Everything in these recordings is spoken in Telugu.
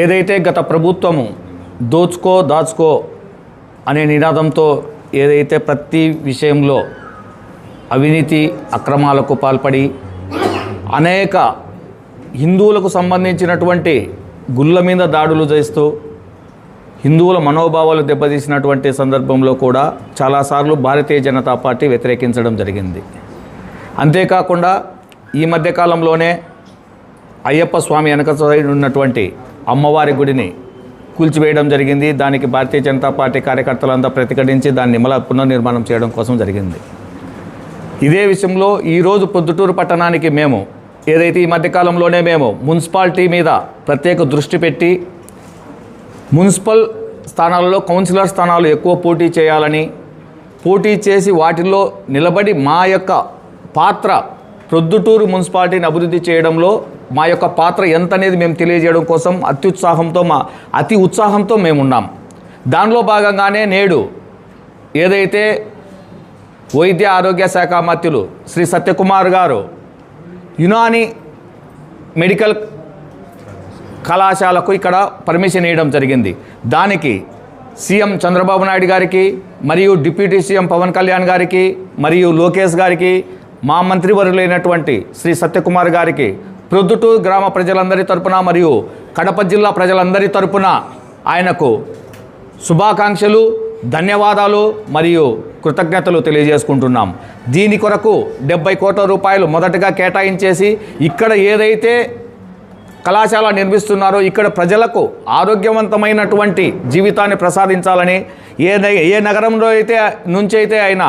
ఏదైతే గత ప్రభుత్వము దోచుకో దాచుకో అనే నినాదంతో ఏదైతే ప్రతి విషయంలో అవినీతి అక్రమాలకు పాల్పడి అనేక హిందువులకు సంబంధించినటువంటి గుళ్ళ మీద దాడులు చేస్తూ హిందువుల మనోభావాలు దెబ్బతీసినటువంటి సందర్భంలో కూడా చాలాసార్లు భారతీయ జనతా పార్టీ వ్యతిరేకించడం జరిగింది. అంతేకాకుండా ఈ మధ్యకాలంలోనే అయ్యప్ప స్వామి వెనక ఉన్నటువంటి అమ్మవారి గుడిని కూల్చివేయడం జరిగింది. దానికి భారతీయ జనతా పార్టీ కార్యకర్తలంతా ప్రతిఘటించి దాన్ని మళ్ళా పునర్నిర్మాణం చేయడం కోసం జరిగింది. ఇదే విషయంలో ఈరోజు పొద్దుటూరు పట్టణానికి మేము ఏదైతే ఈ మధ్యకాలంలోనే మేము మున్సిపాలిటీ మీద ప్రత్యేక దృష్టి పెట్టి మున్సిపల్ స్థానాలలో కౌన్సిలర్ స్థానాలు ఎక్కువ పోటీ చేయాలని పోటీ చేసి వాటిల్లో నిలబడి మా యొక్క పాత్ర ప్రొద్దుటూరు మున్సిపాలిటీని అభివృద్ధి చేయడంలో మా యొక్క పాత్ర ఎంత అనేది మేము తెలియజేయడం కోసం అత్యుత్సాహంతో మా అతి ఉత్సాహంతో మేము ఉన్నాం. దానిలో భాగంగానే నేడు ఏదైతే వైద్య ఆరోగ్య శాఖ మంత్రులు శ్రీ సత్యకుమార్ గారు యునాని మెడికల్ కళాశాలకు ఇక్కడ పర్మిషన్ ఇవ్వడం జరిగింది. దానికి సీఎం చంద్రబాబు నాయుడు గారికి మరియు డిప్యూటీ సీఎం పవన్ కళ్యాణ్ గారికి మరియు లోకేష్ గారికి మా మంత్రివర్యులైనటువంటి శ్రీ సత్యకుమార్ గారికి ప్రొద్దుటూరు గ్రామ ప్రజలందరి తరపున మరియు కడప జిల్లా ప్రజలందరి తరపున ఆయనకు శుభాకాంక్షలు ధన్యవాదాలు మరియు కృతజ్ఞతలు తెలియజేసుకుంటున్నాం. దీని కొరకు డెబ్బై కోట్ల రూపాయలు మొదటగా కేటాయించేసి ఇక్కడ ఏదైతే కళాశాల నిర్మిస్తున్నారో ఇక్కడ ప్రజలకు ఆరోగ్యవంతమైనటువంటి జీవితాన్ని ప్రసాదించాలని ఏ ఏ నగరంలో అయితే నుంచి అయితే ఆయన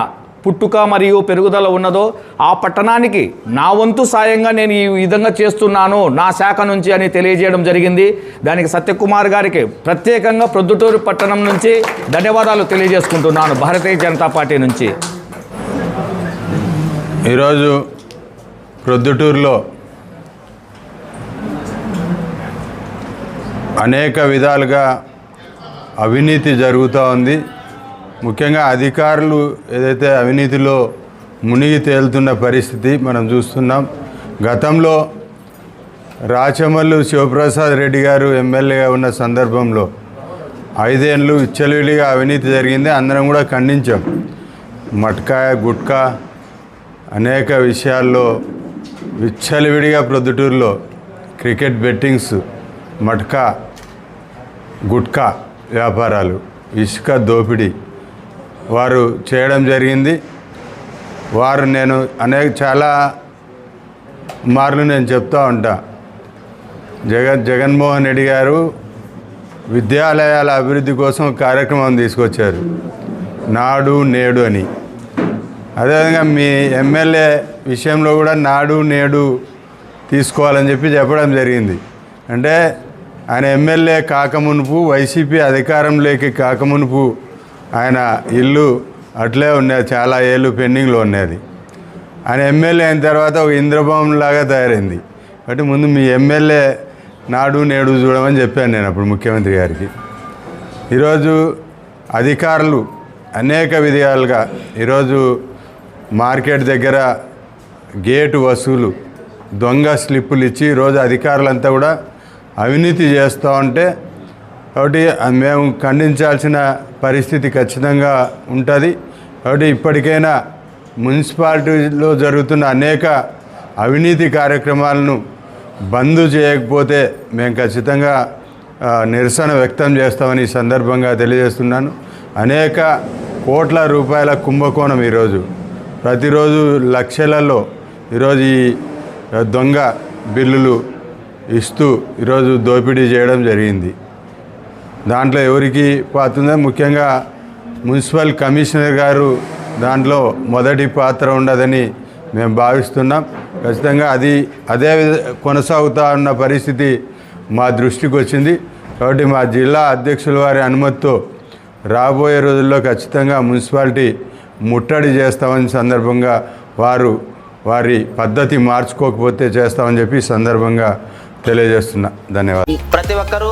పుట్టుక మరియు పెరుగుదల ఉన్నదో ఆ పట్టణానికి నా వంతు సాయంగా నేను ఈ విధంగా చేస్తున్నాను నా శాఖ నుంచి అని తెలియజేయడం జరిగింది. దానికి సత్యకుమార్ గారికి ప్రత్యేకంగా ప్రొద్దుటూరు పట్టణం నుంచి ధన్యవాదాలు తెలియజేసుకుంటున్నాను భారతీయ జనతా పార్టీ నుంచి. ఈరోజు ప్రొద్దుటూరులో అనేక విధాలుగా అవినీతి జరుగుతూ ఉంది. ముఖ్యంగా అధికారులు ఏదైతే అవినీతిలో మునిగి తేలుతున్న పరిస్థితి మనం చూస్తున్నాం. గతంలో రాచమల్లు శివప్రసాద్ రెడ్డి గారు ఎమ్మెల్యేగా ఉన్న సందర్భంలో ఐదేళ్ళు విచ్చలవిడిగా అవినీతి జరిగింది. అందరం కూడా ఖండించాం. మట్కాయ గుట్కా అనేక విషయాల్లో విచ్చలవిడిగా ప్రొద్దుటూరులో క్రికెట్ బెట్టింగ్స్ మట్కా గుట్కా వ్యాపారాలు ఇసుక దోపిడీ వారు చేయడం జరిగింది. వారు నేను అనేక చాలా మార్లు నేను చెప్తూ ఉంటా. జగన్ జగన్మోహన్ రెడ్డి గారు విద్యాలయాల అభివృద్ధి కోసం కార్యక్రమం తీసుకొచ్చారు. నాడు నేడు అని. అదేవిధంగా మీ ఎమ్మెల్యే విషయంలో కూడా నాడు నేడు తీసుకోవాలని చెప్పి చెప్పడం జరిగింది. అంటే ఆయన ఎమ్మెల్యే కాకమునుపు వైసీపీ అధికారంలోకి కాకమునుపు ఆయన ఇల్లు అట్లే ఉన్నది చాలా ఏళ్ళు పెండింగ్లో ఉన్నది. ఆయన ఎమ్మెల్యే అయిన తర్వాత ఒక ఇంద్రభవన్లాగా తయారైంది. కాబట్టి ముందు మీ ఎమ్మెల్యే నాడు నేడు చూడమని చెప్పాను నేను అప్పుడు ముఖ్యమంత్రి గారికి. ఈరోజు అధికారులు అనేక విధాలుగా ఈరోజు మార్కెట్ దగ్గర గేటు వసూలు దొంగ స్లిప్పులు ఇచ్చి ఈరోజు అధికారులంతా కూడా అవినీతి చేస్తూ ఉంటే కాబట్టి మేము ఖండించాల్సిన పరిస్థితి ఖచ్చితంగా ఉంటుంది. కాబట్టి ఇప్పటికైనా మున్సిపాలిటీలో జరుగుతున్న అనేక అవినీతి కార్యక్రమాలను బంద్ చేయకపోతే మేము ఖచ్చితంగా నిరసన వ్యక్తం చేస్తామని ఈ సందర్భంగా తెలియజేస్తున్నాను. అనేక కోట్ల రూపాయల కుంభకోణం ఈరోజు. ప్రతిరోజు లక్షలలో ఈరోజు ఈ దొంగ బిల్లులు ఇస్తూ ఈరోజు దోపిడీ చేయడం జరిగింది. దాంట్లో ఎవరికి పాత్ర ముఖ్యంగా మున్సిపల్ కమిషనర్ గారు దాంట్లో మొదటి పాత్ర ఉండదని మేము భావిస్తున్నాం. ఖచ్చితంగా అది అదే విధ- కొనసాగుతూ ఉన్న పరిస్థితి మా దృష్టికి వచ్చింది. కాబట్టి మా జిల్లా అధ్యక్షుల వారి అనుమతితో రాబోయే రోజుల్లో ఖచ్చితంగా మున్సిపాలిటీ ముట్టడి చేస్తామని సందర్భంగా వారు వారి పద్ధతి మార్చుకోకపోతే చేస్తామని చెప్పి సందర్భంగా తెలియజేస్తున్నా. ధన్యవాదాలు. ప్రతి ఒక్కరూ